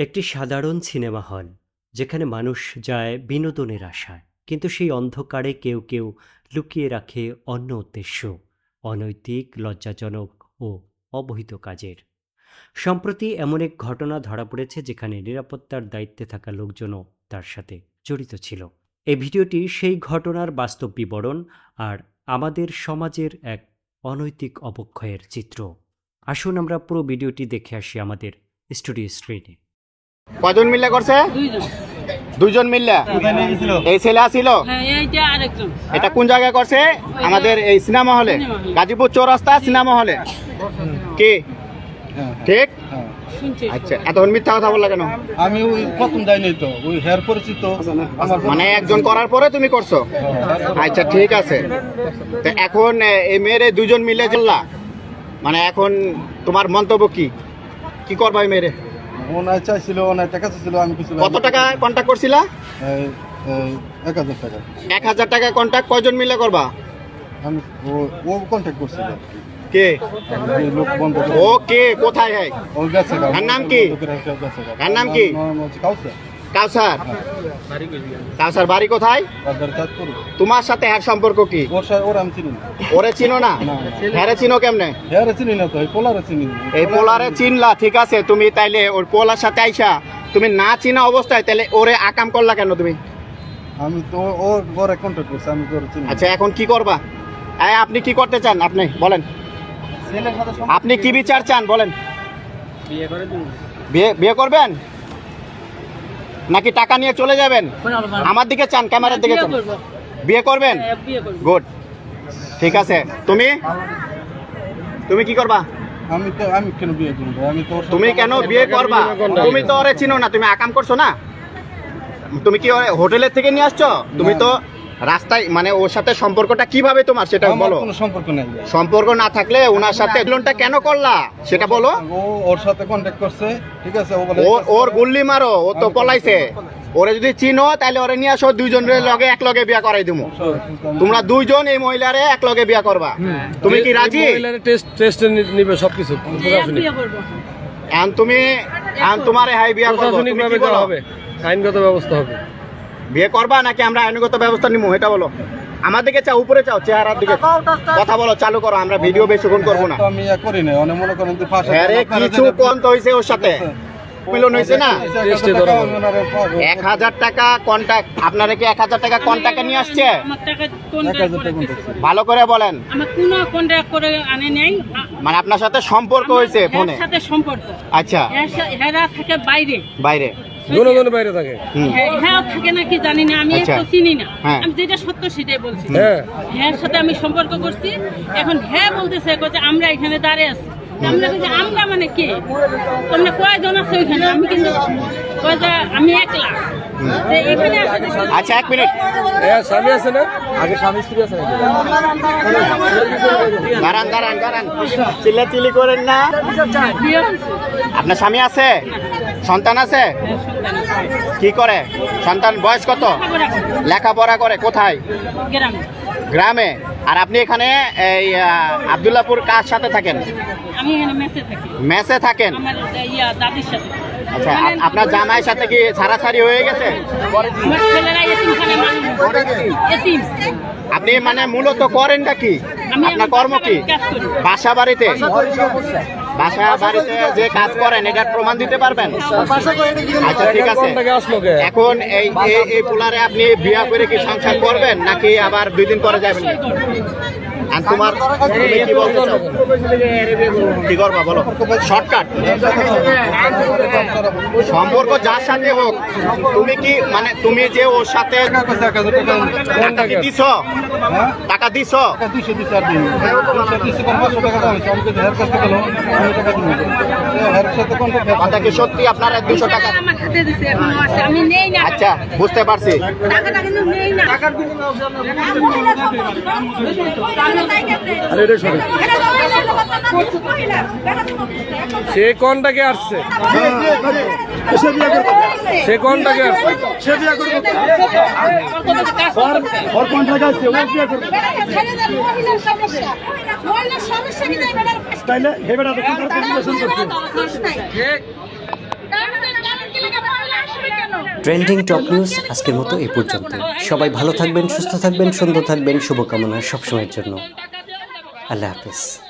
একটি সাধারণ cinema hall, যেখানে মানুষ যায় বিনোদনের আশায়। কিন্তু সেই অন্ধকারে কেউ কেউ লুকিয়ে রাখে অন্য উদ্দেশ্য, অনৈতিক, লজ্জাজনক ও অবহিত কাজের। সম্প্রতি এমন এক ঘটনা ধরা পড়েছে যেখানে নিরাপত্তার দায়িত্বে থাকা লোকজনও তার সাথে জড়িত ছিল। এই ভিডিওটি সেই ঘটনার বাস্তব বিবরণ আর আমাদের সমাজের এক অনৈতিক অবক্ষয়ের চিত্র। আসুন আমরা পুরো ভিডিওটি দেখে আসি আমাদের স্টুডিও স্ক্রিনে। কজন মিল্লা করছে? দুইজন। দুইজন মিল্লা এই ছেলে আসিল হ্যাঁ এইটা আরেকজন। এটা কোন জায়গায় করছে? আমাদের এই সিনেমা হলে গাজীপুর চৌরাস্তা সিনেমা হলে কি ঠিক? আচ্ছা এতক্ষণ মিথ্যা কথা বললা কেন? আমি ওই প্রথম যাইনি তো ওই হেয়ার পরিচিত আমার মানে একজন করার পরে তুমি করছ? আচ্ছা ঠিক আছে। তো এখন এই মেয়ের দুজন মিলে জানলা মানে এখন তোমার মন্তব্য কি? কি করবা এই মেয়েরে? ওনায় চাইছিল ওনায় টাকা চাইছিল আমি কিছু কত টাকা কন্ট্যাক্ট করছিলা? এক হাজার টাকা। এক হাজার টাকা কন্ট্যাক্ট কয়জন মিলে করবা? আমি ও- কন্ট্যাক্ট করছিল। কে? লোক বন্ধ ও কে? কোথায় হয় ও গেছে গা। তার নাম কি? নাম কি? কাউসার। কাউসার কাউসার বাড়ি কোথায়। তোমার সাথে এর সম্পর্ক কি? ওর সাথে ওর আমি চিনি না। ওরে চিনো না? না, হ্যারে চিনো কেমনে? হেয়ারে এই পোলারে চিনলা ঠিক আছে তুমি তাইলে ওর পোলার সাথে আইসা তুমি না চিনা অবস্থায় তাহলে ওরে আকাম করলা কেন তুমি? আমি তো ওর ওরে কন্ট্যাক্ট করছি আমি ওরে চিনি আচ্ছা এখন কি করবা? এই আপনি কি করতে চান? আপনি বলেন। আপনি কি বিচার চান? বলেন। বিয়ে বিয়ে করবেন? নাকি টাকা নিয়ে চলে যাবেন? আমার দিকে চান ক্যামেরার দিকে বিয়ে চান। বিয়ে করবেন? হ্যাঁ, বিয়ে করব। গুড ঠিক আছে। তুমি? তুমি কি করবা? আমি তো আমি কেন বিয়ে করব? আমি তো তুমি কেন বিয়ে করবা? তুমি তো ওরে চিনো না। তুমি আকাম করছ না? তুমি কি ওরে হোটেলের থেকে নিয়ে আসছো? তুমি তো রাস্তায় মানে ওর সাথে সম্পর্কটা কীভাবে তোমার সেটা বলো। কোনো সম্পর্ক নেই সম্পর্ক না থাকলে ওনার সাথে লোনটা কেন করলা? সেটা বলো। ও ওর সাথে কন্ট্যাক্ট করছে ঠিক আছে? ও বলে ওর ওর গুল্লি মারো ও তো পলাইছে। ওরে যদি চিনো তাহলে ওরে নিয়ে আসো দুইজনের লগে এক লগে বিয়া করাই দিমু। তোমরা দুইজন এই মহিলারে এক লগে বিয়া করবা। তুমি কি রাজি? টেস্ট টেস্ট নিবে সবকিছু হ্যাঁ, বিয়ে এখন তুমি এখন তোমারে হাই বিয়া করব। প্রশাসনিক ভাবে করা হবে আইনগত ব্যবস্থা হবে। বিয়ে করবা নাকি আমরা আইনগত ব্যবস্থা নিবো এটা বলো। আমার দিকে চাও উপরে চাও চেহারার দিকে। কথা বলো চালু করো আমরা ভিডিও বেশিক্ষণ করব না। তো আমি ইয়া করি না অনেক মনে করেন যে ফাঁসা আরে কিছু কন্ত হয়েছে ওর সাথে। মিলন হয়েছে না। এক হাজার টাকা কন্ট্যাক্ট আপনারা কি এক হাজার টাকা কন্ট্যাক্টে নিয়ে আসছে। ভালো করে বলেন। আমার কোনো কন্ট্রাক্ট করে আনে নেই। আ- মানে আপনার সাথে সম্পর্ক হয়েছে ফোনে? সাথে সম্পর্ক। আচ্ছা। বাইরে। বাইরে। বাইরে থাকে। হ্যাঁ হ্যাঁ থাকে নাকি জানি না আমি আচ্ছা। একটু চিনি না। হ্যাঁ। আমি যেটা সত্য সেটাই বলছি। হ্যাঁ। সাথে আমি সম্পর্ক করছি। এখন হ্যাঁ বলতেছে আমরা এখানে দাঁড়িয়ে আছি। আমরা বলছি আমরা মানে কে? তোমরা কয়জন আছে ওইখানে? আমি কিন্তু কয় আমি একলা। আচ্ছা এক মিনিট। স্বামী আছে না? আগে স্বামী স্ত্রী আছে দাঁড়ান দাঁড়ান দাঁড়ান। চিল্লা চিল্লি করেন না। আপনার স্বামী আছে? সন্তান আছে? কি করে? সন্তান বয়স কত? লেখাপড়া করে কোথায়? গ্রামে। আর আপনি এখানে এই আবদুল্লাপুর কার সাথে থাকেন? মেসে থাকেন? আচ্ছা আপ- আপনার জামাইয়ের সাথে কি ছাড়াছাড়ি হয়ে গেছে? আপনি মানে মূলত করেনটা কি? আপনার কর্ম কি? বাসা বাড়িতে বাসা বাড়িতে যে কাজ করেন এটার প্রমাণ দিতে পারবেন? আচ্ছা ঠিক আছে। এখন এই এই- এই পোলারে আপনি বিয়া করে কি সংসার করবেন নাকি আবার দুই দিন পরে যাবেন? আর তোমার তুমি কি করবা বলো? শর্টকাট সম্পর্ক যার সাথে হোক, তুমি কি মানে তুমি যে ওর সাথে টাকা দিছ? টাকা দিছ? কথা কি সত্যি আপনার দুশো টাকা? আমার দিছে এখনও আছে। আমি নেই না। আচ্ছা বুঝতে পারছি। টাকাটা কিন্তু নেই না। আরে এটা সঠিক সে কোনটাকে আসছে? সে কোনটাকে আসছে? ওর কন্ট্রাক্ট আছে ও বিয়ে করবে। তাইলে হেবেটা তো কন্ট্রাক্ট করছে। ট্রেন্ডিং টপ নিউজ আজকের মতো এ পর্যন্ত। সবাই ভালো থাকবেন, সুস্থ থাকবেন, সুন্দর থাকবেন, শুভকামনা সবসময়ের জন্য। আল্লাহ হাফিজ।